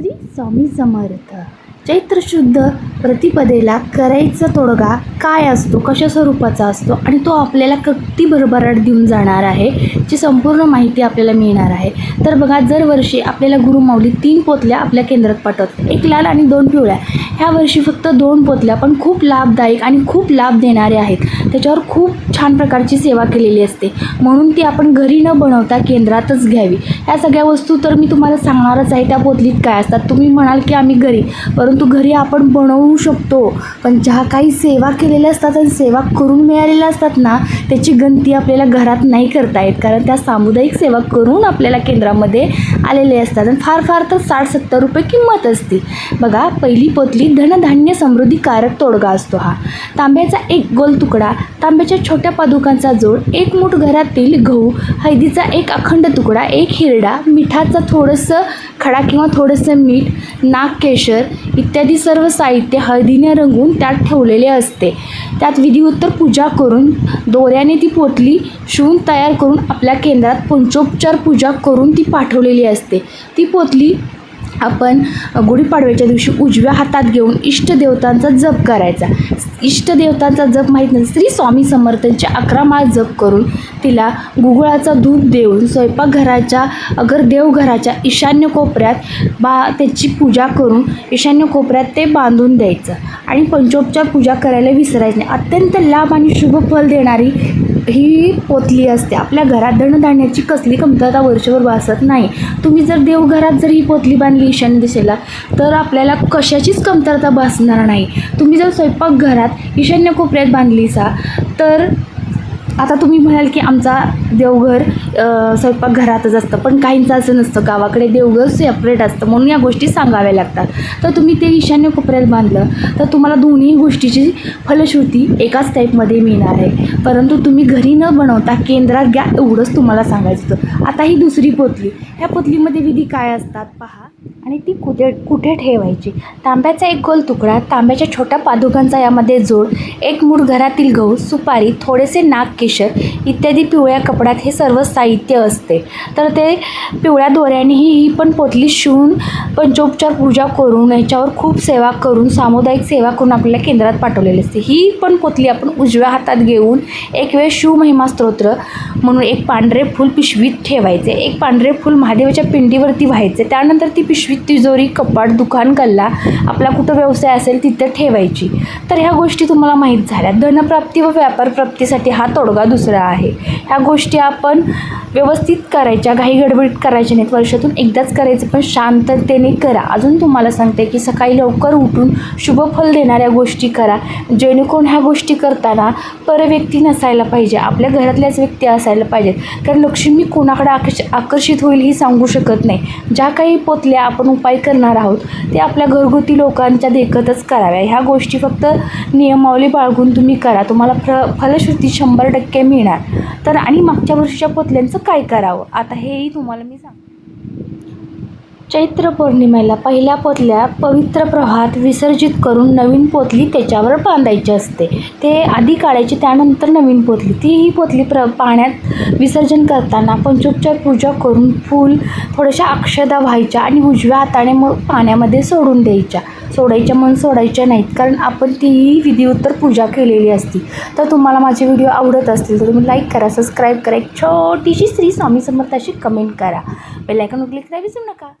श्री स्वामी समर्थ। चैत्र शुद्ध प्रतिपदेला करायचा तोडगा काय असतो? कशा स्वरूपाचा असतो? आणि तो आपल्याला किती भरभराट देऊन जाणार आहे? जी संपूर्ण माहिती आपल्याला मिळणार आहे. तर बघा दरवर्षी आपल्याला गुरुमाऊली तीन पोतल्या आपल्या केंद्रात पाठवतात. एक लाल आणि दोन पिवळ्या. ह्या वर्षी फक्त दोन पोतल्या पण खूप लाभदायक आणि खूप लाभ देणारे आहेत. त्याच्यावर खूप छान प्रकारची सेवा केलेली असते. म्हणून ती आपण घरी न बनवता केंद्रातच घ्यावी. ह्या सगळ्या वस्तू तर मी तुम्हाला सांगणारच आहे त्या पोतलीत काय असतात? तुम्ही म्हणाल की आम्ही घरी. परंतु घरी आपण बनवू शकतो. पण ज्या काही सेवा केलेल्या असतात आणि सेवा करून मिळालेल्या असतात ना त्याची गणती आपल्याला घरात नाही करता येत. कारण त्या सामुदायिक सेवा करून आपल्याला केंद्रामध्ये आलेले असतात. आणि फार फार तर साठ सत्तर रुपये किंमत असते. बघा पहिली पोतली धनधान्य समृद्धीकारक तोडगा असतो हा. तांब्याचा एक गोल तुकडा तांब्याच्या छोट्या पादुकांचा जोड एक मूठ घरातील गहू हळदीचा एक अखंड तुकडा एक हिरडा मिठाचं थोडंसं खडा किंवा थोडंसं मीठ नाग केशर इत्यादी सर्व साहित्य हळदीने रंगून त्यात ठेवलेले असते. त्यात विधिवत्तर पूजा करून दोऱ्याने ती पोतली शिवून तयार करून आपल्या केंद्रात पंचोपचार पूजा करून ती पाठवलेली असते. ती पोतली आपण गुढीपाडव्याच्या दिवशी उजव्या हातात घेऊन इष्टदेवतांचा जप करायचा. इष्टदेवतांचा जप माहीत नाही. श्री स्वामी समर्थांचे अकरा माळ जप करून तिला गुगळाचा दूध देऊन स्वयंपाकघराच्या अगर देवघराच्या ईशान्य कोपऱ्यात बा त्याची पूजा करून ईशान्य कोपऱ्यात ते बांधून द्यायचं. आणि पंचोपचार पूजा करायला विसरायचं नाही. अत्यंत लाभ आणि शुभ फल देणारी ही पोतली असते. आपल्या घरात धनधान्याची कसली कमतरता वर्षभर भासत नाही. तुम्ही जर देवघरात जर ही पोतली बांधली ईशान्य दिशेला तर आपल्याला कशाचीच कमतरता भासणार नाही. तुम्ही जर स्वयंपाकघरात ईशान्य कोपऱ्यात बांधली सा तर आता तुम्ही म्हणाल की आमचा देवघर स्वयंपाकघरातच असतं पण काहींचं असं नसतं. गावाकडे देवघर सेपरेट असतं म्हणून या गोष्टी सांगाव्या लागतात. तर तुम्ही ते ईशान्य कोपऱ्यात बांधलं तर तुम्हाला दोन्ही गोष्टीची फलश्रुती एकाच टाईपमध्ये मिळणार आहे. परंतु तुम्ही घरी न बनवता केंद्रात घ्या एवढंच तुम्हाला सांगायचं होतं. आता ही दुसरी पोतली. ह्या पोतलीमध्ये विधी काय असतात पहा. आणि ती कुठे कुठे ठेवायची? तांब्याचा एक गोल तुकडा तांब्याच्या छोट्या पादुकांचा यामध्ये जोड एक मूठ घरातील गहू सुपारी थोडेसे नाग केशर इत्यादी पिवळ्या कपड्यात हे सर्व साहित्य असते. तर ते पिवळ्या दोऱ्यानेही ही पण पोतली शिवून पंचोपचार पूजा करून याच्यावर खूप सेवा करून सामुदायिक सेवा करून आपल्याला केंद्रात पाठवलेली असते. ही पण पोतली आपण उजव्या हातात घेऊन एक वेळ शिवमहिमा स्तोत्र म्हणून एक पांढरे फूल पिशवीत ठेवायचे. एक पांढरे फूल महादेवाच्या पिंडीवरती व्हायचे. त्यानंतर ती पिशवीत तिजोरी कपाट दुकान गल्ला आपला कुठं व्यवसाय असेल तिथे ठेवायची. तर ह्या गोष्टी तुम्हाला माहीत झाल्या. धनप्राप्ती व व्यापार प्राप्तीसाठी हा तोडगा दुसरा आहे. ह्या गोष्टी आपण व्यवस्थित करायच्या घाई गडबडीत करायच्या नाहीत. वर्षातून एकदाच करायचं पण शांततेने करा. अजून तुम्हाला सांगते की सकाळी लवकर उठून शुभफल देणाऱ्या गोष्टी करा. जेणेकरून ह्या गोष्टी करताना पर व्यक्ती नसायला पाहिजे. आपल्या घरातल्याच व्यक्ती असायला पाहिजेत. कारण लक्ष्मी कोणाकडे आकर्ष आकर्षित होईल ही सांगू शकत नाही. ज्या काही पोतल्या आपण आपण उपाय करणार आहोत ते आपल्या घरगुती लोकांच्या देखतच कराव्या. ह्या गोष्टी फक्त नियमावली बाळगून तुम्ही करा. तुम्हाला फ्र फलश्रुती शंभर टक्के मिळणार. तर आणि मागच्या वर्षीच्या पोतल्यांचं काय करावं? आता हेही तुम्हाला मी सांग चैत्र पौर्णिमेला पहिल्या पोतल्या पवित्र प्रवाहात विसर्जित करून नवीन पोतली त्याच्यावर बांधायची असते. ते आधी काढायची त्यानंतर नवीन पोतली. ती ही पोतली प्र पाण्यात विसर्जन करताना पंचोपचार पूजा करून फूल थोड्याशा अक्षदा व्हायच्या आणि उजव्या हाताने मग पाण्यामध्ये सोडून द्यायच्या. सोडायच्या मन सोडायच्या नाहीत कारण आपण तीही विधिवत्तर पूजा केलेली असती. तर तुम्हाला माझे व्हिडिओ आवडत असतील तर तुम्ही लाईक करा सबस्क्राईब करा. एक छोटीशी श्री स्वामी समर्थाशी कमेंट करा. बेलायकन क्लिक करा विसरू नका.